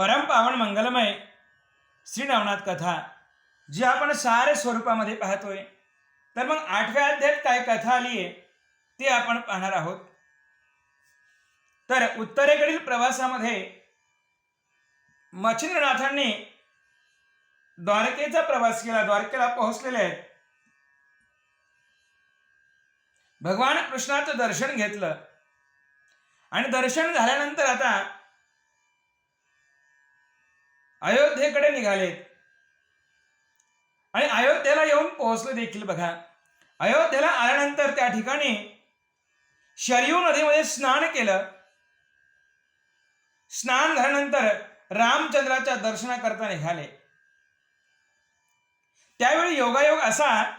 परमपावन मंगलमय श्री नवनाथ कथा जी आपण सारे स्वरूपामध्ये पाहतोय. तर मग आठव्या अध्यायात काय कथा आली आहे ते आपण पाहणार आहोत. तर उत्तरेकडील प्रवासामध्ये मच्छिंद्रनाथांनी द्वारकेचा प्रवास केला. द्वारकेला पोहोचलेले आहेत. भगवान कृष्णाचं दर्शन घेतलं. आणि दर्शन झाल्यानंतर आता अयोध्येकडे निघाले. आणि अयोध्येला येऊन पोहोचले देखील बघा. अयोध्येला आल्यानंतर त्या ठिकाणी शरयू नदीमध्ये स्नान केलं. स्नान झाल्यानंतर रामचंद्राच्या दर्शनाकरता निघाले. त्यावेळी योगायोग असा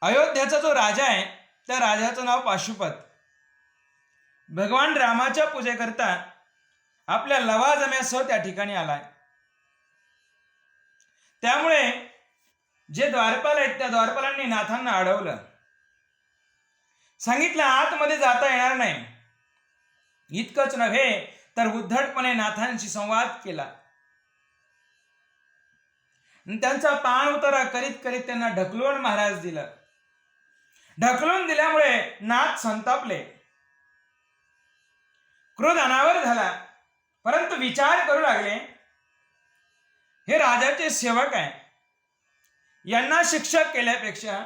अयोध्याचा जो राजा आहे त्या राजाचं नाव पाशुपत. भगवान रामाच्या पूजेकरता आपल्या लवाजम्यासह त्या ठिकाणी आलाय. त्यामुळे जे द्वारपाल आहेत त्या द्वारपालांनी नाथांना अडवलं. सांगितलं आतमध्ये जाता येणार नाही. इतकंच नव्हे तर उद्धटपणे नाथांशी संवाद केला. त्यांचा पाण उतारा करीत करीत त्यांना ढकलून महाराज दिलं. ढकलून दिल्यामुळे नाथ संतापले. क्रोध अनावर झाला. परंतु विचार करू लागले. हे राजाचे सेवक आहे. यांना शिक्षा केल्यापेक्षा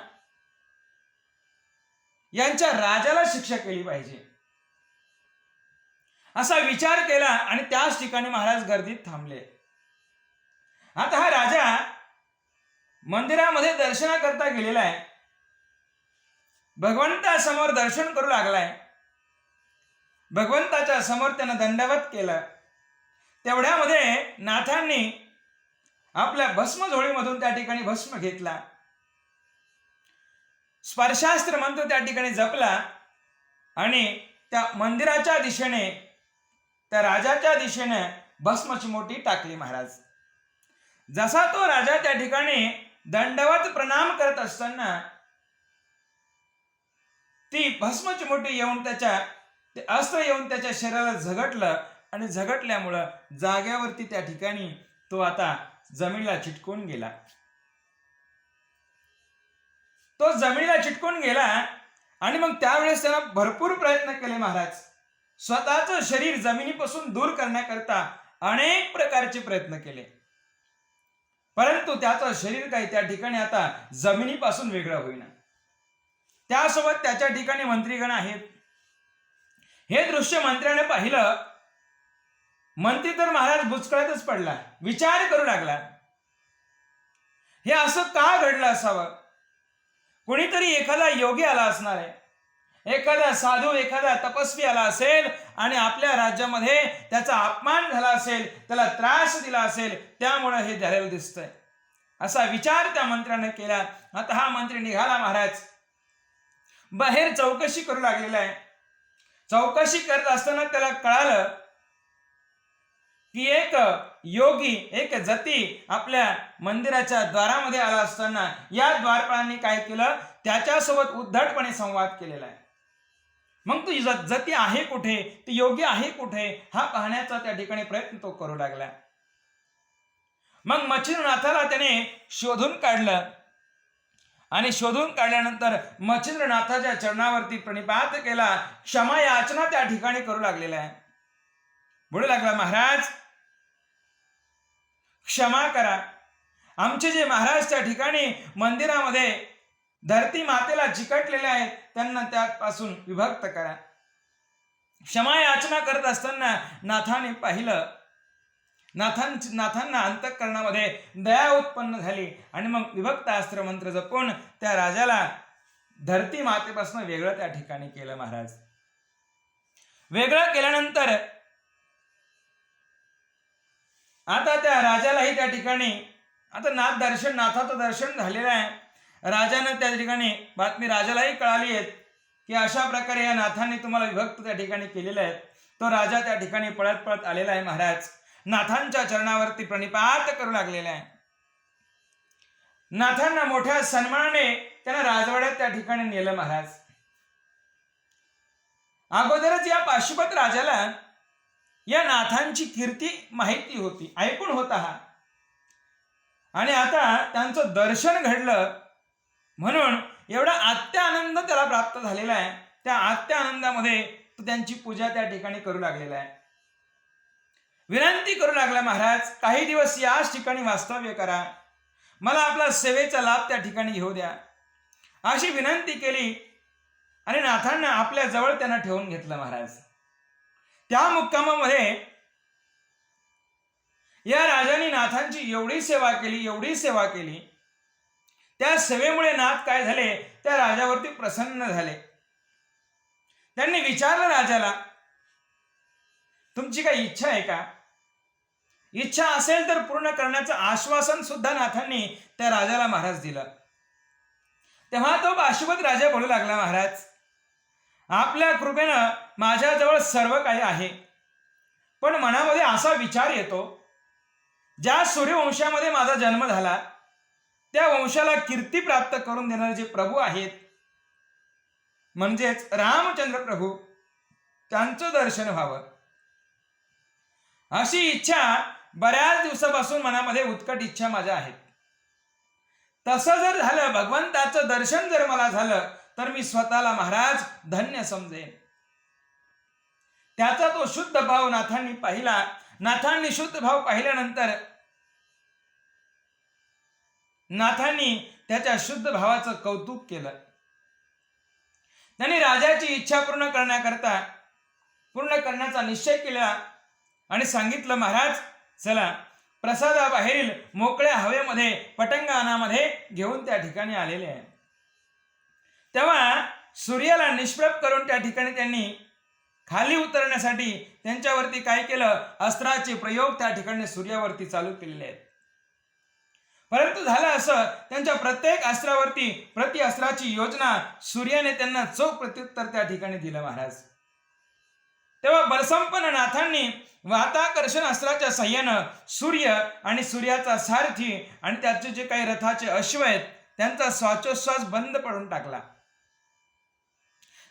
यांच्या राजाला शिक्षा केली पाहिजे. असा विचार केला आणि त्याच ठिकाणी महाराज गर्दीत थांबले. आता हा राजा मंदिरामध्ये दर्शनाकरता गेलेला आहे. भगवंतासमोर दर्शन करू लागलाय. भगवंताच्या समोर त्यानं दंडवत केलं. तेवढ्यामध्ये नाथांनी आपल्या भस्म झोळीमधून त्या ठिकाणी भस्म घेतला. स्पर्शास्त्र मंत्र त्या ठिकाणी जपला आणि त्या मंदिराच्या दिशेने त्या राजाच्या दिशेने भस्मची मोठी टाकली महाराज. जसा तो राजा त्या ठिकाणी दंडवत प्रणाम करत असताना ती भस्मची मोठी येऊन त्याच्या ते अस्त्र येऊन त्याच्या शरीराला झगटलं आणि झगटल्यामुळं जाग्यावरती त्या ठिकाणी तो आता जमिनीला चिटकून गेला. तो जमिनीला चिटकून गेला आणि मग त्यावेळेस त्यानं भरपूर प्रयत्न केले महाराज. स्वतःचं शरीर जमिनीपासून दूर करण्याकरता अनेक प्रकारचे प्रयत्न केले. परंतु त्याचं शरीर काही त्या ठिकाणी आता जमिनीपासून वेगळं होईना. त्यासोबत त्याच्या ठिकाणी मंत्रीगण आहेत. हे दृश्य मंत्र्याने पाहिलं. मंत्री तर महाराज बुचकळ्यातच पडला. विचार करू लागला. हे असं का घडलं असावं? कुणीतरी एखादा योगी आला असणार आहे. एखादा साधू एखादा तपस्वी आला असेल आणि आपल्या राज्यामध्ये त्याचा अपमान झाला असेल त्याला त्रास दिला असेल त्यामुळं हे झालेलं दिसतंय. असा विचार त्या मंत्र्याने केला. आता हा मंत्री निघाला महाराज. बाहेर चौकशी करू लागलेला आहे. चौकशी करत असताना त्याला कळालं की एक योगी एक जती आपल्या मंदिराच्या द्वारामध्ये आला असताना या द्वारपाळांनी काय केलं? त्याच्यासोबत उद्धटपणे संवाद केलेला आहे. मग तू जती आहे कुठे? ती योगी आहे कुठे? हा पाहण्याचा त्या ठिकाणी प्रयत्न तो करू लागला. मग मच्छिंद्रनाथाला त्याने शोधून काढलं. आणि शोधून काढल्यानंतर मच्छिंद्रनाथाच्या चरणावरती प्रणिपात केला. क्षमा याचना त्या ठिकाणी करू लागलेला आहे. म्हणू लागला महाराज. क्षमा करा. आमचे जे महाराज त्या ठिकाणी मंदिरामध्ये धरती मातेला चिकटलेले आहेत त्यांना त्यापासून विभक्त करा. क्षमा याचना करत असताना नाथाने पाहिलं. नाथां नाथांना अंतःकरणामध्ये दया उत्पन्न झाली आणि मग विभक्त अस्त्र मंत्र जपून त्या राजाला धरती मातेपासून वेगळं त्या ठिकाणी केलं महाराज. वेगळं केल्यानंतर आता त्या राजालाही त्या ठिकाणी आता नाथ दर्शन नाथाचं दर्शन झालेलं आहे. राजानं त्या ठिकाणी बातमी राजालाही कळाली आहेत की अशा प्रकारे या नाथांनी तुम्हाला विभक्त त्या ठिकाणी केलेलं आहे. तो राजा त्या ठिकाणी पळत पळत आलेला आहे महाराज. नाथांच्या चरणावरती प्रणिपात करू लागलेला आहे. नाथांना मोठ्या सन्मानाने त्यांना राजवाड्यात त्या ठिकाणी नेलं महाराज. अगोदरच या पाशुपत राजाला या नाथांची कीर्ती माहिती होती ऐकून होता हा आणि आता त्यांचं दर्शन घडलं. म्हणून एवढा आत्या आनंद त्याला प्राप्त झालेला आहे. त्या आत्या आनंदामध्ये तो त्यांची पूजा त्या ठिकाणी करू लागलेला आहे. विनंती करू लागला महाराज काही दिवस याच ठिकाणी वास्तव्य करा. मला आपला सेवेचा लाभ त्या ठिकाणी घेऊ द्या. अशी विनंती केली आणि नाथांना आपल्या जवळ त्यांना ठेवून घेतलं महाराज. त्या मुक्कामामध्ये या राजाने नाथांची एवढी सेवा केली एवढी सेवा केली. त्या सेवेमुळे नाथ काय झाले? त्या राजावरती प्रसन्न झाले. त्यांनी विचारलं राजाला तुमची काही इच्छा आहे का? इच्छा असेल तर पूर्ण करण्याचं आश्वासन सुद्धा नाथांनी त्या राजाला महाराज दिलं. तेव्हा तो पाशुपत राजा बोलू लागला महाराज आपल्या कृपेनं माझ्याजवळ सर्व काही आहे. पण मनामध्ये असा विचार येतो ज्या सूर्यवंशामध्ये माझा जन्म झाला त्या वंशाला कीर्ती प्राप्त करून देणारे जे प्रभू आहेत म्हणजेच रामचंद्र प्रभू त्यांचं दर्शन व्हावं. अशी इच्छा बऱ्याच दिवसापासून मनामध्ये उत्कट इच्छा माझ्या आहेत. तसं जर झालं भगवंताचं दर्शन जर मला झालं तर मी स्वतःला महाराज धन्य समजेन. त्याचा तो शुद्ध भाव नाथांनी पाहिला. नाथांनी शुद्ध भाव पाहिल्यानंतर नाथांनी त्याच्या शुद्ध भावाचं कौतुक केलं. त्यांनी राजाची इच्छा पूर्ण करण्याकरता पूर्ण करण्याचा निश्चय केला आणि सांगितलं महाराज चला प्रसादाबाहेरील मोकळ्या हवेमध्ये पटंगानामध्ये घेऊन त्या ठिकाणी आलेले आहे. तेव्हा सूर्याला निष्प्रभ करून त्या ठिकाणी त्यांनी खाली उतरण्यासाठी त्यांच्यावरती काय केलं? अस्त्राचे प्रयोग त्या ठिकाणी सूर्यावरती चालू केलेले आहेत. परंतु झालं असं त्यांच्या प्रत्येक अस्त्रावरती प्रति अस्त्राची योजना सूर्याने त्यांना चोख प्रत्युत्तर त्या ठिकाणी दिलं महाराज. तेव्हा बलसंपन्न नाथांनी वाताकर्षण अस्त्राच्या साह्यानं सूर्य आणि सूर्याचा सारथी आणि त्याचे जे काही रथाचे अश्व आहेत त्यांचा श्वासोश्वास बंद पडून टाकला.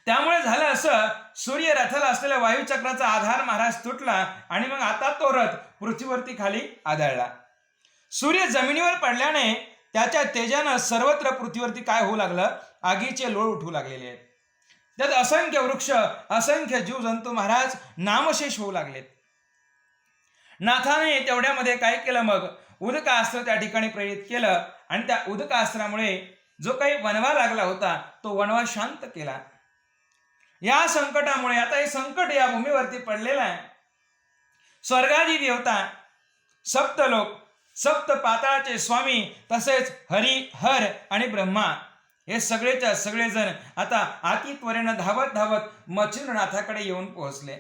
त्यामुळे झालं असं सूर्य रथाला असलेल्या वायुचक्राचा आधार महाराज तुटला आणि मग आता तो रथ पृथ्वीवरती खाली आदळला. सूर्य जमिनीवर पडल्याने त्याच्या तेजानं सर्वत्र पृथ्वीवरती काय होऊ लागलं? आगीचे लोळ उठू लागलेले आहेत. त्यात असंख्य वृक्ष असंख्य जीव जंतू महाराज नामशेष होऊ लागलेत. नाथाने तेवढ्यामध्ये काय केलं मग? उदकास्त्र त्या ठिकाणी प्रेरित केलं आणि त्या उदकास्त्रामुळे जो काही वनवा लागला होता तो वनवा शांत केला. या संकटामुळे आता हे संकट या भूमीवरती पडलेलं आहे. स्वर्गादी देवता सप्त लोक सप्त पाताळाचे स्वामी तसेच हरी हर आणि ब्रह्मा हे सगळेच्या सगळेजण आता अतित्वरेनं धावत धावत मच्छिंद्रनाथाकडे येऊन पोहोचले.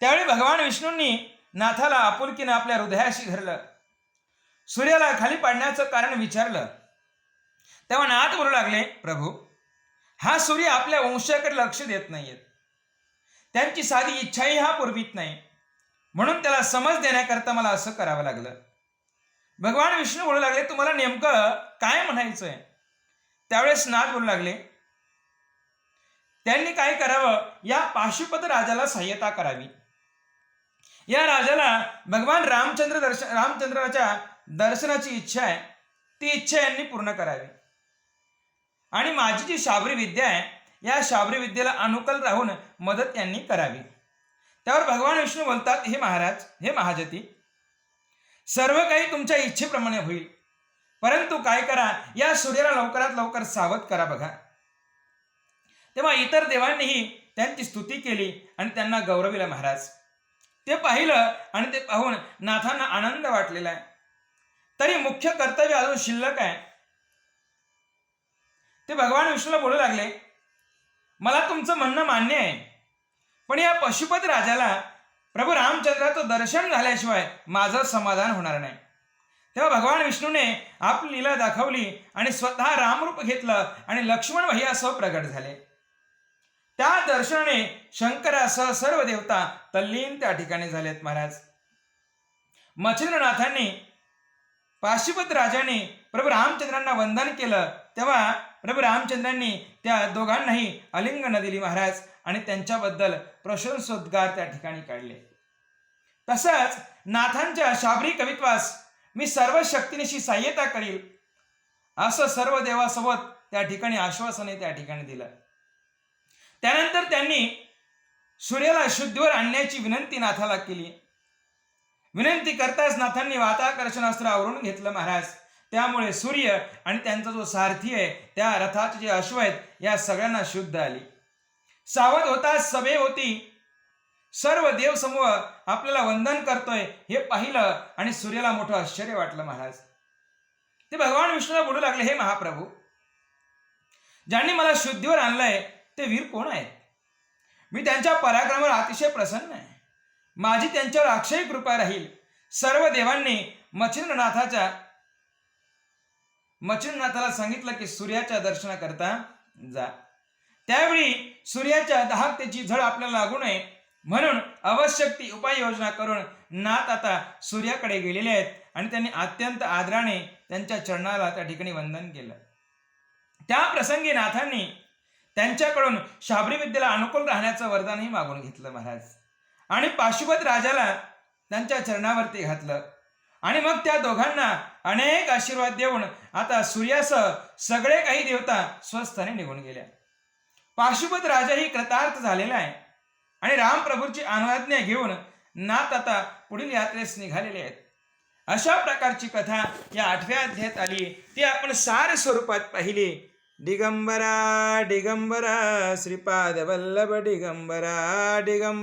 त्यावेळी भगवान विष्णूंनी नाथाला आपुलकीनं आपल्या हृदयाशी धरलं. सूर्याला खाली पाडण्याचं कारण विचारलं. तेव्हा नाथ बोलू लागले प्रभू हा सूर्य आपल्या वंशाकडे लक्ष देत नाहीयेत. त्यांची साधी इच्छाही हा पुरवीत नाही. म्हणून त्याला समज देण्याकरता मला असं करावं लागलं. भगवान विष्णू बोलू लागले तुम्हाला नेमकं काय म्हणायचं आहे त्यावेळेस नाथ बोलू लागले त्यांनी काय करावं? या पाशुपत राजाला सहाय्यता करावी. या राजाला भगवान रामचंद्र दर्शन रामचंद्राच्या दर्शनाची इच्छा आहे. ती इच्छा यांनी पूर्ण करावी. आणि माझी जी शाबरी विद्या आहे या शाबरी विद्येला अनुकल राहून मदत यांनी करावी. त्यावर भगवान विष्णू बोलतात हे महाराज हे महाजती सर्व काही तुमच्या इच्छेप्रमाणे होईल. परंतु काय करा या सूर्याला लवकरात लवकर सावध करा बघा. तेव्हा इतर देवांनीही त्यांची स्तुती केली आणि त्यांना गौरविला महाराज. ते पाहिलं आणि ते पाहून नाथांना आनंद वाटलेला आहे. तरी मुख्य कर्तव्य अजून शिल्लक आहे. ते भगवान विष्णूला बोलू लागले मला तुमचं म्हणणं मान्य आहे. पण या पशुपत राजाला प्रभू रामचंद्राचं दर्शन झाल्याशिवाय माझं समाधान होणार नाही. तेव्हा भगवान विष्णूने आपली लीला दाखवली आणि स्वतः रामरूप घेतलं आणि लक्ष्मण भैयासह प्रगट झाले. त्या दर्शनाने शंकरासह सर्व देवता तल्लीन त्या ठिकाणी झालेत महाराज. मच्छिंद्रनाथांनी पाशुपत राजाने प्रभू रामचंद्रांना वंदन केलं तेव्हा प्रभू रामचंद्रांनी त्या दोघांनाही आलिंगन दिली महाराज आणि त्यांच्याबद्दल प्रशंसोद्गार त्या ठिकाणी काढले. तसंच नाथांच्या शाबरी कवित्वास मी सर्व शक्तीनिशी सहाय्यता करील असं सर्व देवासोबत त्या ठिकाणी आश्वासने त्या ठिकाणी दिलं. त्यानंतर त्यांनी सूर्याला शुद्धीवर आणण्याची विनंती नाथाला केली. विनंती करताच नाथांनी वाताकर्षणास्त्र आवरून घेतलं महाराज. त्यामुळे सूर्य आणि त्यांचा जो सारथी आहे त्या रथाचे जे अश्व आहेत या सगळ्यांना शुद्ध आली. सावध होता सभे होती. सर्व देव समूह आपल्याला वंदन करतोय हे पाहिलं आणि सूर्याला मोठं आश्चर्य वाटलं महाराज. ते भगवान विष्णूला बोलू लागले हे महाप्रभू ज्यांनी मला शुद्धीवर आणलंय ते वीर कोण आहेत? मी त्यांच्या पराक्रमावर अतिशय प्रसन्न आहे. माझी त्यांच्यावर अक्षय कृपा राहील. सर्व देवांनी मच्छिंद्रनाथाच्या मच्छिंद्रनाथाला सांगितलं की सूर्याच्या दर्शनाकरता जा. त्यावेळी सूर्याच्या दाहकतेची झळ आपल्याला लागू नये. म्हणून आवश्यक ती उपाययोजना करून नाथ आता सूर्याकडे गेलेले आहेत आणि त्यांनी अत्यंत आदराने त्यांच्या चरणाला त्या ठिकाणी वंदन केलं. त्या प्रसंगी नाथांनी त्यांच्याकडून शाबरी विद्येला अनुकूल राहण्याचं वरदानही मागून घेतलं महाराज. आणि पाशुपत राजाला त्यांच्या चरणावरती घातलं. आणि मग त्या दोघांना अनेक आशीर्वाद देऊन आता सूर्यासह सगळे काही देवता स्वस्थाने निघून गेल्या. पाशुपत राजाही कृतार्थ झालेला आहे. आणि रामप्रभूची अनुज्ञा घेऊन नाथ आता पुढील यात्रेस निघालेले आहेत. अशा प्रकारची कथा या आठव्या अध्यायात आली. ती आपण सार स्वरूपात पाहिली. दिगंबरा दिगंबरा श्रीपाद वल्लभ दिगंबरा दिगंबरा.